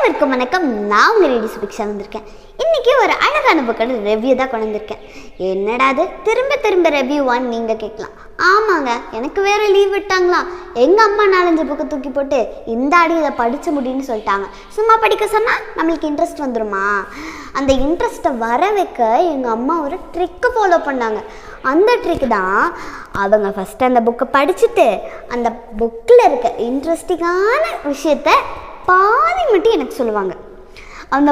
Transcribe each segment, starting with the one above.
அனைவருக்கும் வணக்கம். நான் உங்கள் ரெடி சுபிக்ஷா வந்திருக்கேன். இன்றைக்கி ஒரு அழகான புக்கோட ரிவ்யூ தான் கொண்டு வந்திருக்கேன். என்னடா திரும்ப திரும்ப ரிவ்யூவான்னு நீங்கள் கேட்கலாம். ஆமாங்க எனக்கு வேறு லீவ் விட்டாங்களா? எங்கள் அம்மா நாலஞ்சு புக்கு தூக்கி போட்டு இந்த ஆடி இதை படித்து முடியும்னு சொல்லிட்டாங்க. சும்மா படிக்க சொன்னால் நம்மளுக்கு இன்ட்ரெஸ்ட் வந்துருமா? அந்த இன்ட்ரெஸ்ட்டை வர வைக்க எங்கள் அம்மா ஒரு ட்ரிக்கு ஃபாலோ பண்ணாங்க. அந்த ட்ரிக் தான் அவங்க ஃபஸ்ட்டு அந்த புக்கை படிச்சுட்டு அந்த புக்கில் இருக்க இன்ட்ரெஸ்டிங்கான விஷயத்த பாதி மட்டும் எனக்கு சொல்லுவாங்க. அந்த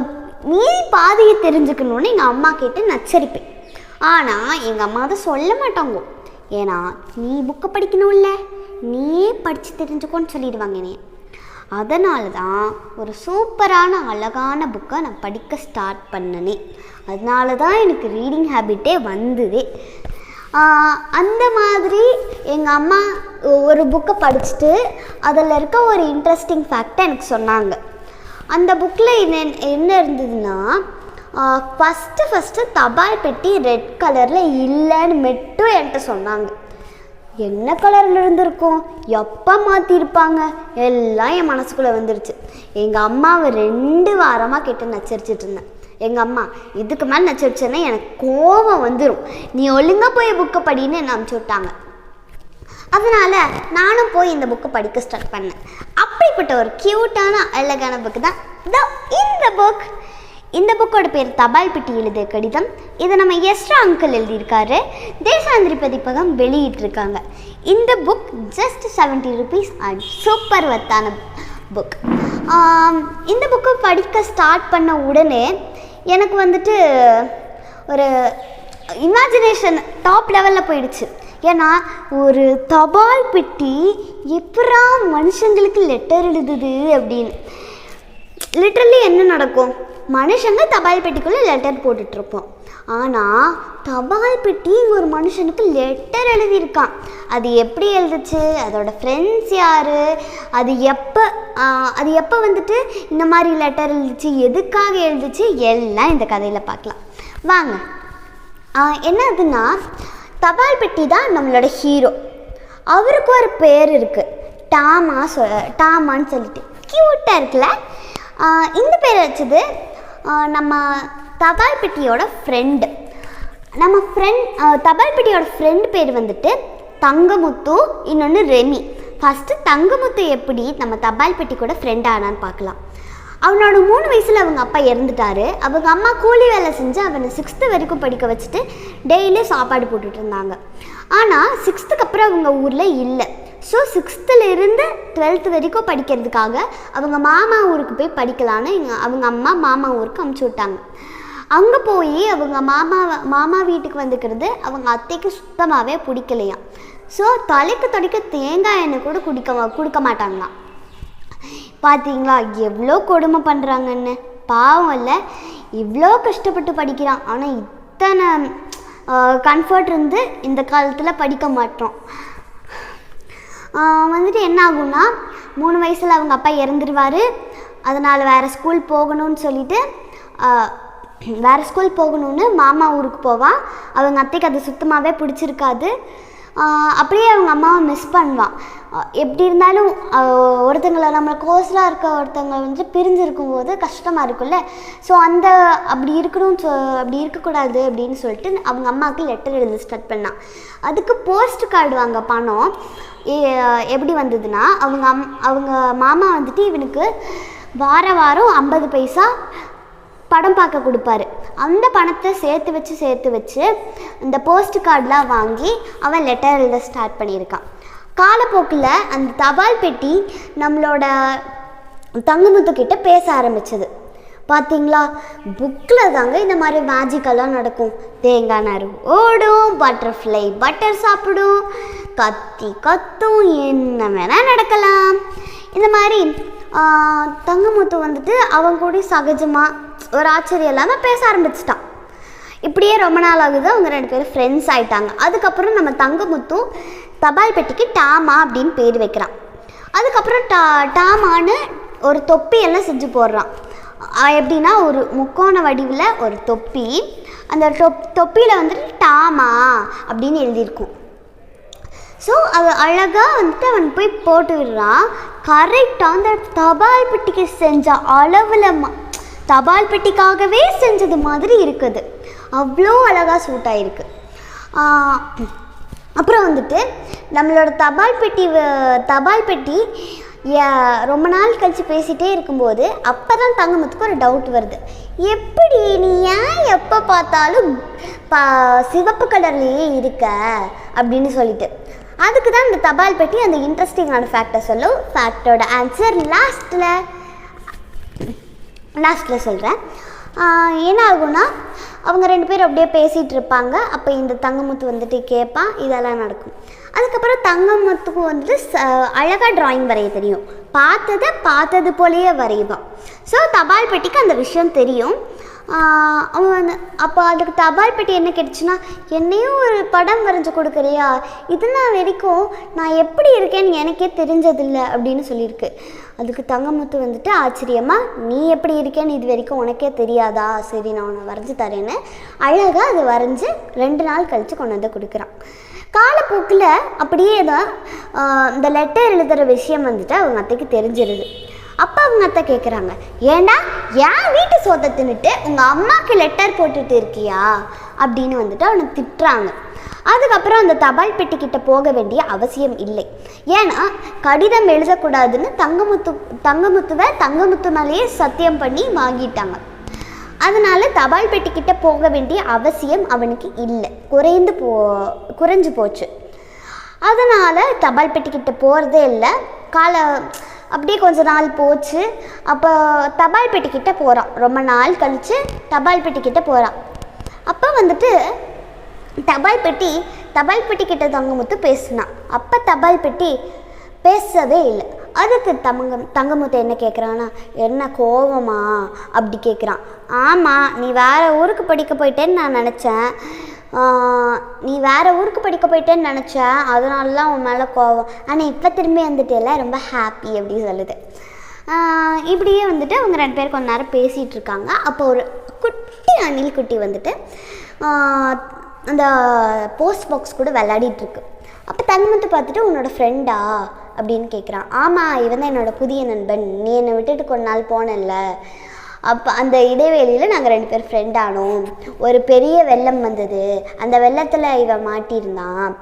மீதி பாதியை தெரிஞ்சுக்கணுன்னு எங்கள் அம்மா கேட்டு நச்சரிப்பேன் ஆனால் எங்கள் அம்மா அதை சொல்ல மாட்டாங்க. ஏன்னா நீ புக்கை படிக்கணும்ல. நீயே படித்து தெரிஞ்சுக்கோன்னு சொல்லிடுவாங்க என்னைய. அதனால தான் ஒரு சூப்பரான அழகான புக்கை நான் படிக்க ஸ்டார்ட் பண்ணனே. அதனால தான் எனக்கு ரீடிங் ஹேபிட்டே வந்ததே. அந்த மாதிரி எங்கள் அம்மா ஒரு புக்கை படிச்சுட்டு அதில் இருக்க ஒரு இன்ட்ரெஸ்டிங் ஃபேக்டை எனக்கு சொன்னாங்க. அந்த புக்கில் என்ன என்ன இருந்ததுன்னா ஃபஸ்ட்டு ஃபஸ்ட்டு தபால் பெட்டி ரெட் கலரில் இல்லைன்னு மட்டும் என்கிட்ட சொன்னாங்க. என்ன கலரில் இருந்திருக்கும்? எப்போ மாற்றிருப்பாங்க எல்லாம் என் மனசுக்குள்ளே வந்துருச்சு. எங்கள் அம்மாவை ரெண்டு வாரமாக கேட்டு நச்சரிச்சிட்டு இருந்தேன். எங்கள் அம்மா இதுக்கு மேலே நச்சரிச்சேன்னா எனக்கு கோபம் வந்துடும் நீ ஒழுங்காக போய் புக்கை படின்னு என்ன அனுப்பிச்சி விட்டாங்க அதனால் நானும் போய் இந்த புக்கை படிக்க ஸ்டார்ட் பண்ணேன். அப்படிப்பட்ட ஒரு க்யூட்டான அழகான புக்கு தான் த இந்த புக் இந்த புக்கோட பேர் தபால் பெட்டி எழுதிய கடிதம். இதை நம்ம எஸ்ரா அங்கிள் எழுதியிருக்காரு. தேசாந்திரி பதிப்பகம் வெளியிட்டிருக்காங்க. இந்த book just seventy rupees and super வத்தான book இந்த புக்கை படிக்க ஸ்டார்ட் பண்ண உடனே எனக்கு வந்துட்டு ஒரு இமேஜினேஷன் டாப் லெவலில் போயிடுச்சு. ஏன்னா ஒரு தபால் பெட்டி எப்படா மனுஷங்களுக்கு லெட்டர் எழுதுது அப்படின்னு. லிட்ரலி என்ன நடக்கும்? மனுஷங்க தபால் பெட்டிக்குள்ளே லெட்டர் போட்டுட்ருப்போம் ஆனால் தபால் பெட்டி ஒரு மனுஷனுக்கு லெட்டர் எழுதியிருக்கான். அது எப்படி எழுதுச்சு? அதோட ஃப்ரெண்ட்ஸ் யார்? அது எப்போ அது எப்போ வந்துட்டு இந்த மாதிரி லெட்டர் எழுதிச்சு? எதுக்காக எழுதிச்சு? எல்லாம் இந்த கதையில் பார்க்கலாம். வாங்க. என்னதுன்னா தபால் பெட்டி தான் நம்மளோட ஹீரோ அவருக்கு ஒரு பேர் இருக்குது டாமா சொ டாமான்னு சொல்லிட்டு. க்யூட்டாக இருக்குல்ல? இந்த பேர் வச்சது நம்ம தபால் பெட்டியோட ஃப்ரெண்டு நம்ம ஃப்ரெண்ட் தபால் பெட்டியோட பேர் வந்துட்டு தங்கமுத்து இன்னொன்று ரெமி. ஃபஸ்ட்டு தங்கமுத்து எப்படி நம்ம தபால் பெட்டி கூட ஃப்ரெண்ட் ஆனான்னு பார்க்கலாம் அவனோட மூணு வயசில் அவங்க அப்பா இறந்துட்டாரு. அவங்க அம்மா கூலி வேலை செஞ்சு அவனை சிக்ஸ்த்து வரைக்கும் படிக்க வச்சுட்டு டெய்லி சாப்பாடு போட்டுட்டு இருந்தாங்க. ஆனால் சிக்ஸ்த்துக்கு அப்புறம் அவங்க ஊரில் இல்லை. ஸோ சிக்ஸ்த்துலேருந்து டுவெல்த்து வரைக்கும் படிக்கிறதுக்காக அவங்க மாமா ஊருக்கு போய் படிக்கலான்னு எங்கள் அவங்க அம்மா மாமா ஊருக்கு அமுச்சு விட்டாங்க. அங்கே போய் அவங்க மாமா மாமா வீட்டுக்கு வந்துக்கிறது அவங்க அத்தைக்கு சுத்தமாகவே பிடிக்கலையாம் ஸோ தலைக்கு தொடைக்க தேங்காய் எண்ணெய் கூட குடிக்க கொடுக்க மாட்டாங்களாம் பார்த்தீங்களா எவ்வளோ கொடுமை பண்ணுறாங்கன்னு பாவம் இல்லை. இவ்வளோ கஷ்டப்பட்டு படிக்கிறான். ஆனால் இத்தனை கம்ஃபர்ட் இருந்து இந்த காலத்தில் படிக்க மாட்டோம். வந்துட்டு என்ன ஆகும்னா மூணு வயசில் அவங்க அப்பா இறந்துருவார். அதனால் வேறு ஸ்கூல் போகணும்னு சொல்லிட்டு வேறு ஸ்கூல் போகணும்னு மாமா ஊருக்கு போவான் அவங்க அத்தைக்கு அது சுத்தமாகவே பிடிச்சிருக்காது. அப்படியே அவங்க அம்மாவை மிஸ் பண்ணுவான் எப்படி இருந்தாலும் ஒருத்தங்களை நம்மளை கோர்ஸ்லாம் இருக்க ஒருத்தங்க வந்து பிரிஞ்சிருக்கும் போது கஷ்டமாக இருக்கும்ல. ஸோ அந்த அப்படி இருக்கணும் சொ அப்படி இருக்கக்கூடாது அப்படின்னு சொல்லிட்டு அவங்க அம்மாவுக்கு லெட்டர் எழுத ஸ்டார்ட் பண்ணான் அதுக்கு போஸ்ட் கார்டு வாங்க பணம். எப்படி வந்ததுன்னா அவங்க அம் அவங்க மாமா வந்துட்டு இவனுக்கு வார வாரம் ஐம்பது பைசா படம் பார்க்க கொடுப்பாரு. அந்த பணத்தை சேர்த்து வச்சு சேர்த்து வச்சு இந்த போஸ்ட் கார்டெலாம் வாங்கி அவன் லெட்டர் எழுத ஸ்டார்ட் பண்ணியிருக்கான். காலப்போக்கில் அந்த தபால் பெட்டி நம்மளோட தங்குமுத்துக்கிட்ட பேச ஆரம்பிச்சது. பார்த்தீங்களா புக்கில் தாங்க இந்த மாதிரி மேஜிக்கெல்லாம் நடக்கும். தேங்காய் நார் ஓடும் பட்டர்ஃப்ளை பட்டர் சாப்பிடும் கத்தி கத்தும் என்ன வேணால் நடக்கலாம். இந்த மாதிரி தங்கமுத்து வந்துட்டு அவங்க கூட சகஜமாக ஒரு ஆச்சரியம் இல்லாமல் பேச ஆரம்பிச்சிட்டான். இப்படியே ரொம்ப நாள் ஆகுது அவங்க ரெண்டு பேரும் ஃப்ரெண்ட்ஸ் ஆகிட்டாங்க அதுக்கப்புறம் நம்ம தங்கமுத்தும் தபால் பெட்டிக்கு டாமா அப்படின்னு பேர் வைக்கிறான். அதுக்கப்புறம் டா டாமான்னு ஒரு தொப்பி எல்லாம் செஞ்சு போடுறான். எப்படின்னா ஒரு முக்கோண வடிவில் ஒரு தொப்பி. அந்த தொப் தொப்பியில் வந்துட்டு டாமா அப்படின்னு எழுதியிருக்கும். ஸோ அது அழகாக வந்துட்டு அவன் போய் போட்டு விடுறான். கரெக்டாக அந்த தபால் பெட்டிக்கு செஞ்ச அளவில் தபால் பெட்டிக்காகவே செஞ்சது மாதிரி இருக்குது. அவ்வளோ அழகாக சூட் அப்புறம் வந்துட்டு நம்மளோட தபால் பெட்டி தபால் பெட்டி ரொம்ப நாள் கழித்து பேசிகிட்டே இருக்கும்போது அப்போ தான் தங்கமத்துக்கு ஒரு டவுட் வருது. எப்படி நீ ஏன் எப்போ பார்த்தாலும் பா சிவப்பு கலர்லேயே இருக்க? அப்படின்னு சொல்லிட்டு. அதுக்கு தான் இந்த தபால் பெட்டி அந்த இன்ட்ரெஸ்டிங்கான ஃபேக்டை சொல்லும். ஃபேக்டோட ஆன்சர் லாஸ்ட்டில் லாஸ்ட்டில் சொல்கிறேன் என்ன ஆகும்னா அவங்க ரெண்டு பேரும் அப்படியே பேசிகிட்டு இருப்பாங்க அப்போ இந்த தங்கமுத்து வந்துட்டு கேட்பான் இதெல்லாம் நடக்கும். அதுக்கப்புறம் தங்கமுத்துக்கு வந்துட்டு ச அழகாக ட்ராயிங் வரைய தெரியும். பார்த்ததை பார்த்தது போலயே வரைவான் ஸோ தபால் பெட்டிக்கு அந்த விஷயம் தெரியும். அவன் வந்து அப்போ அதுக்கு தபால் பெட்டி என்ன கேட்டுச்சுன்னா என்னையும் ஒரு படம் வரைஞ்சு கொடுக்குறியா? இதெல்லாம் வரைக்கும் நான் எப்படி இருக்கேன்னு எனக்கே தெரிஞ்சதில்லை அப்படின்னு சொல்லியிருக்கு. அதுக்கு தங்கமுத்து வந்துட்டு ஆச்சரியமாக நீ எப்படி இருக்கேன்னு இது வரைக்கும் உனக்கே தெரியாதா? சரி நான் உன்னை வரைஞ்சி தரேன்னு அழகாக அது வரைஞ்சி ரெண்டு நாள் கழித்து கொண்டு வந்து கொடுக்குறான். காலப்போக்கில் அப்படியே தான் இந்த லெட்டர் எழுதுகிற விஷயம் வந்துட்டு அவங்க அத்தைக்கு தெரிஞ்சிருது. அப்போ அவங்க அத்தை கேட்குறாங்க ஏண்டா ஏன் வீட்டு சோத்தை தின்னுட்டு உங்கள் அம்மாவுக்கு லெட்டர் போட்டுட்டு இருக்கியா? அப்படின்னு வந்துட்டு அவனை திட்டுறாங்க. அதுக்கப்புறம் அந்த தபால் பெட்டிக்கிட்ட போக வேண்டிய அவசியம் இல்லை. ஏன்னா கடிதம் எழுதக்கூடாதுன்னு தங்கமுத்து தங்கமுத்துவை தங்கமுத்து மேலேயே சத்தியம் பண்ணி வாங்கிட்டாங்க. அதனால் தபால் பெட்டிக்கிட்ட போக வேண்டிய அவசியம் அவனுக்கு இல்லை. குறைந்து போ குறைஞ்சு போச்சு. அதனால் தபால் பெட்டிக்கிட்ட போகிறதே இல்லை. கால அப்படியே கொஞ்ச நாள் போச்சு. அப்போ தபால் பெட்டிக்கிட்ட போகிறான் ரொம்ப நாள் கழித்து தபால் பெட்டிக்கிட்ட போகிறான் அப்போ வந்துட்டு தபால் பெட்டி தபால் பெட்டி கிட்ட தங்கமுத்து பேசினான். அப்போ தபால் பெட்டி பேசவே இல்லை. அதுக்கு தங்க தங்கமுத்து என்ன கேட்குறான்னா என்ன கோவமா? அப்படி கேட்குறான் ஆமாம் நீ வேற ஊருக்கு படிக்க போயிட்டேன்னு நான் நினச்சேன். நீ வேற ஊருக்கு படிக்க போயிட்டேன்னு நினச்சேன். அதனால தான் உன் மேலே கோவம். ஆனால் இப்போ திரும்பி வந்துட்டேல ரொம்ப ஹாப்பி அப்படி சொல்லுது. இப்படியே வந்துட்டு அவங்க ரெண்டு பேர் கொஞ்ச நேரம் பேசிகிட்டு இருக்காங்க. அப்போ ஒரு குட் அணில் குட்டி வந்துட்டு அந்த போஸ்ட் பாக்ஸ் கூட விளையாடிட்டு இருக்கு அப்போ தங்கமத்து பார்த்துட்டு உன்னோட ஃப்ரெண்டா அப்படின்னு கேட்குறான் ஆமாம் இவன் தான் என்னோட புதிய நண்பன். நீ என்னை விட்டுட்டு கொஞ்ச நாள் போனல அப்போ அந்த இடைவெளியில் நாங்கள் ரெண்டு பேர் ஃப்ரெண்ட் ஆனோம். ஒரு பெரிய வெள்ளம் வந்தது. அந்த வெள்ளத்தில் இவன் மாட்டியிருந்தான்.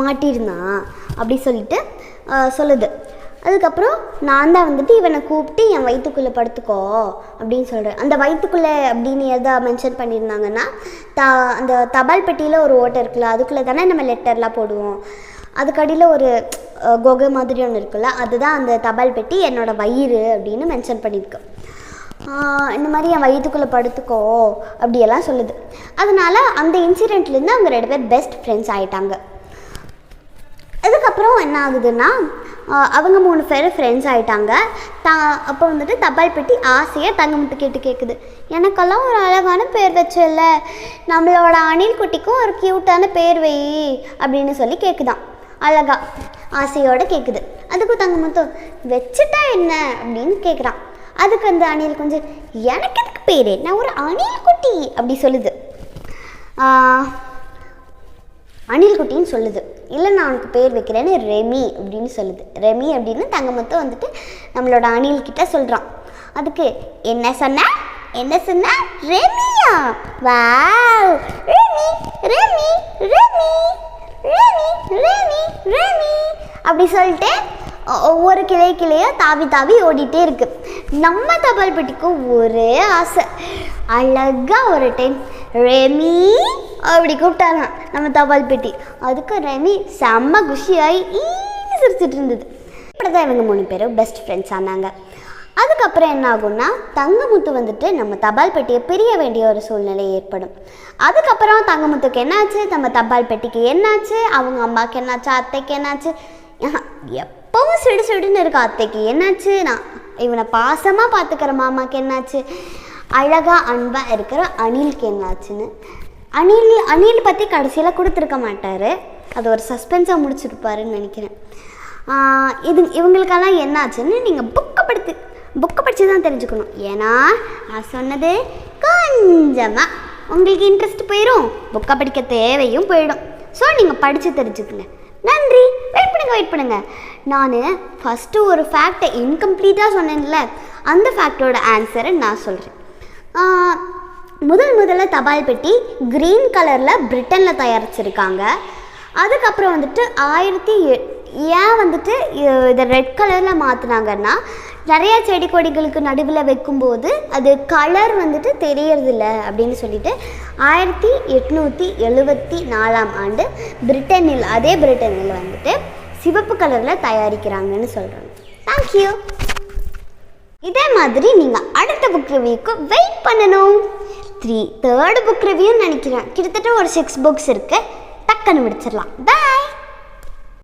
மாட்டியிருந்தான். அப்படி சொல்லிட்டு சொல்லுது. அதுக்கப்புறம் நான் தான் வந்துட்டு இவனை கூப்பிட்டு என் வயிற்றுக்குள்ளே படுத்துக்கோ அப்படின்னு சொல்கிறேன் அந்த வயிற்றுக்குள்ளே அப்படின்னு எதை மென்ஷன் பண்ணியிருந்தாங்கன்னா த அந்த தபால் பெட்டியில் ஒரு ஓட்டை இருக்குல்ல அதுக்குள்ளே தானே நம்ம லெட்டர்லாம் போடுவோம். அதுக்கடியில் ஒரு கொகை மாதிரி ஒன்று இருக்குல்ல அதுதான் அந்த தபால் பெட்டி என்னோடய வயிறு அப்படின்னு மென்ஷன் பண்ணியிருக்கு இந்த மாதிரி என் வயிற்றுக்குள்ளே படுத்துக்கோ அப்படியெல்லாம் சொல்லுது. அதனால் அந்த இன்சிடெண்ட்லேருந்து அவங்க ரெண்டு பேர் பெஸ்ட் ஃப்ரெண்ட்ஸ் ஆயிட்டாங்க. அதுக்கப்புறம் என்ன ஆகுதுன்னா அவங்க மூணு பேர் ஃப்ரெண்ட்ஸ் ஆயிட்டாங்க. த அப்போ வந்துட்டு தபால் பெட்டி ஆசையாக தங்கமுத்து கேட்டு கேட்குது எனக்கெல்லாம் ஒரு அழகான பேர் வச்சல நம்மளோட அணில் குட்டிக்கும் ஒரு க்யூட்டான பேர் வை அப்படின்னு சொல்லி கேட்குதான் அழகா ஆசையோடு கேட்குது அதுக்கும் தங்கமுத்து வச்சுட்டா என்ன? அப்படின்னு கேட்குறான் அதுக்கு அந்த அணில் கொஞ்சம் எனக்கு எதுக்கு பேர்? நான் ஒரு அணில் குட்டி. அப்படி சொல்லுது. அணில் குட்டின்னு சொல்லுது. இல்லை நான் அவனுக்கு பேர் வைக்கிறேன்னு ரெமி அப்படின்னு சொல்லுது. ரெமி அப்படின்னு தங்கமுத்து வந்துட்டு நம்மளோட அணில்கிட்ட சொல்கிறான் அதுக்கு என்ன சொன்ன? என்ன சொன்ன? ரெமியா? வாவ்! ரெமி ரெமி ரெமி ரெமி ரெமி ரெமி அப்படி சொல்லிட்டு ஒவ்வொரு கிளை கிளையோ தாவி தாவி ஓடிட்டே இருக்கு. நம்ம தபால் பெட்டிக்கும் ஒரே ஆசை. அழகாக ஒரு டைம் ரெமி? அப்படி கூப்பிட்டாலாம் நம்ம தபால் பெட்டி. அதுக்கு ரெமி செம்ம குஷியாகி ஈன்னு சிரிச்சிட்டு இருந்தது. இப்படி தான் இவங்க மூணு பேரும் பெஸ்ட் ஃப்ரெண்ட்ஸ் ஆனாங்க. அதுக்கப்புறம் என்ன ஆகும்னா தங்கமுத்து வந்துட்டு நம்ம தபால் பெட்டியை பிரிய வேண்டிய ஒரு சூழ்நிலை ஏற்படும். அதுக்கப்புறம் தங்கமுத்துக்கு என்னாச்சு? நம்ம தபால் பெட்டிக்கு என்னாச்சு? அவங்க அம்மாவுக்கு என்னாச்சு? அத்தைக்கு என்னாச்சு? ஆஹா, எப்பவும் சிடு சிடுன்னு இருக்கா அத்தைக்கு என்னாச்சு? நான் இவனை பாசமாக பார்த்துக்கிற மாமாவுக்கு என்னாச்சு? அழகாக அன்பாக இருக்கிற அணிலுக்கு என்னாச்சுன்னு. அணில் அணில் பற்றி கடைசியில் கொடுத்துருக்க மாட்டார். அது ஒரு சஸ்பென்ஸாக முடிச்சிருப்பாருன்னு நினைக்கிறேன். இது இவங்களுக்கெல்லாம் என்னாச்சுன்னு நீங்கள் புக்கை படித்து புக்கை படித்து தான் தெரிஞ்சுக்கணும். ஏன்னா நான் சொன்னது கொஞ்சமாக உங்களுக்கு இன்ட்ரெஸ்ட் போயிடும் புக்கை படிக்க தேவையும் போயிடும். ஸோ நீங்கள் படித்து தெரிஞ்சுக்கங்க. நன்றி. வெயிட் பண்ணுங்க வெயிட் பண்ணுங்க. நான் ஃபஸ்ட்டு ஒரு ஃபேக்டை இன்கம்ப்ளீட்டாக சொன்னேன்ல. அந்த ஃபேக்டோட ஆன்சரை நான் சொல்கிறேன் முதல் முதல்ல தபால் பெட்டி க்ரீன் கலரில் பிரிட்டனில் தயாரிச்சிருக்காங்க. அதுக்கப்புறம் வந்துட்டு ஆயிரத்தி ஏன் வந்துட்டு இதை ரெட் கலரில் மாற்றினாங்கன்னா நிறைய செடி கொடிகளுக்கு நடுவில் வைக்கும்போது அது கலர் வந்துட்டு தெரியறதில்ல அப்படின்னு சொல்லிட்டு ஆயிரத்தி எட்நூற்றி எழுபத்தி நாலாம் ஆண்டு பிரிட்டனில் அதே பிரிட்டனில் வந்துட்டு சிவப்பு கலரில் தயாரிக்கிறாங்கன்னு சொல்கிறாங்க தேங்க்யூ இதே மாதிரி நீங்கள் அடுத்த புக் ரிவ்யூக்கு வெயிட் பண்ணணும். த்ரீ தேர்டு புக் ரிவ்யூன்னு நினைக்கிறேன். கிட்டத்தட்ட ஒரு சிக்ஸ் புக்ஸ் இருக்குது டக்குன்னு முடிச்சிடலாம். பாய்